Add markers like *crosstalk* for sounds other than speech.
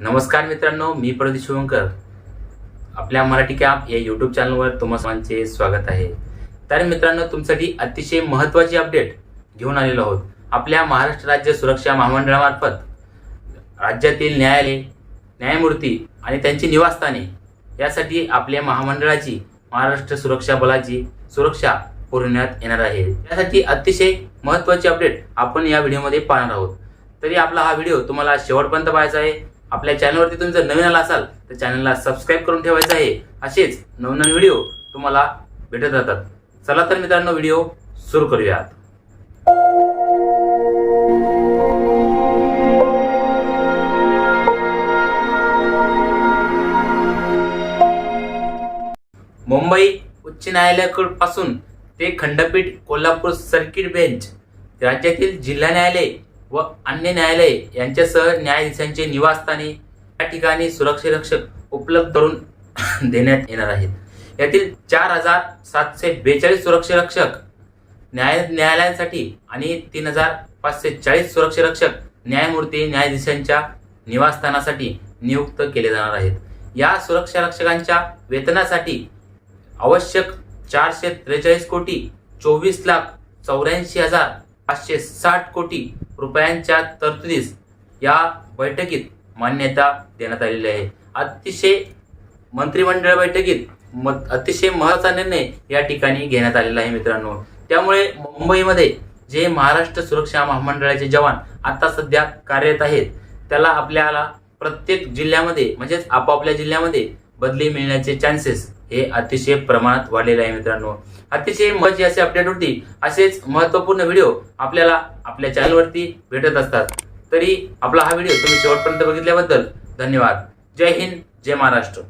नमस्कार मित्रांनो मी प्रदीप शिवंकर आपल्या मराठी कॅप या यूट्यूब चॅनलवर तुम्हा सर्वांचे स्वागत आहे. तर मित्रांनो तुमच्यासाठी अतिशय महत्त्वाची अपडेट घेऊन आलेलो आहोत. आपल्या महाराष्ट्र राज्य सुरक्षा महामंडळामार्फत राज्यातील न्यायालय न्यायमूर्ती आणि त्यांची निवासस्थाने यासाठी आपल्या महामंडळाची महाराष्ट्र सुरक्षा बलाची सुरक्षा पुरवण्यात येणार आहे. त्यासाठी अतिशय महत्त्वाची अपडेट आपण या व्हिडिओमध्ये पाहणार आहोत. तरी आपला हा व्हिडिओ तुम्हाला शेवटपर्यंत पाहायचा आहे. आपल्या चॅनलवरती तुम्ही जर नवीन आला असाल तर चॅनलला सबस्क्राईब करून ठेवायचं आहे. असेच नवनवीन व्हिडिओ तुम्हाला भेटत राहतात. चला तर मित्रांनो व्हिडिओ सुरू करूयात. मुंबई उच्च न्यायालयाकडपासून ते खंडपीठ कोल्हापूर सर्किट बेंच राज्यातील जिल्हा न्यायालय व अन्य न्यायालय यांच्यासह न्यायाधीशांचे निवासस्थाने या ठिकाणी सुरक्षारक्षक उपलब्ध करून *coughs* देण्यात येणार आहेत. यातील चार हजार सातशे बेचाळीस सुरक्षारक्षक न्याय न्यायालयांसाठी आणि तीन हजार पाचशे चाळीस सुरक्षारक्षक न्यायमूर्ती न्यायाधीशांच्या निवासस्थानासाठी नियुक्त केले जाणार आहेत. या सुरक्षारक्षकांच्या वेतनासाठी आवश्यक चारशे त्रेचाळीस कोटी चोवीस लाख चौऱ्याऐंशी हजार पाचशे साठ कोटी रुपयांच्या तरतुदीस या बैठकीत मान्यता देण्यात आलेली आहे. अतिशय मंत्रिमंडळ बैठकीत म अतिशय महत्त्वाचा निर्णय या ठिकाणी घेण्यात आलेला आहे मित्रांनो. त्यामुळे मुंबईमध्ये जे महाराष्ट्र सुरक्षा महामंडळाचे जवान आता सध्या कार्यरत आहेत त्याला आपल्याला प्रत्येक जिल्ह्यामध्ये म्हणजेच आपापल्या जिल्ह्यामध्ये बदली मिळण्याचे चान्सेस हे अतिशय प्रमाणात वाढलेले आहे मित्रांनो. अतिशय महत्वाची असे अपडेट होती. असेच महत्त्वपूर्ण व्हिडिओ आपल्याला आपल्या चॅनलवरती भेटत असतात. तरी आपला हा व्हिडिओ तुम्ही शेवटपर्यंत बघितल्याबद्दल धन्यवाद. जय हिंद जय महाराष्ट्र.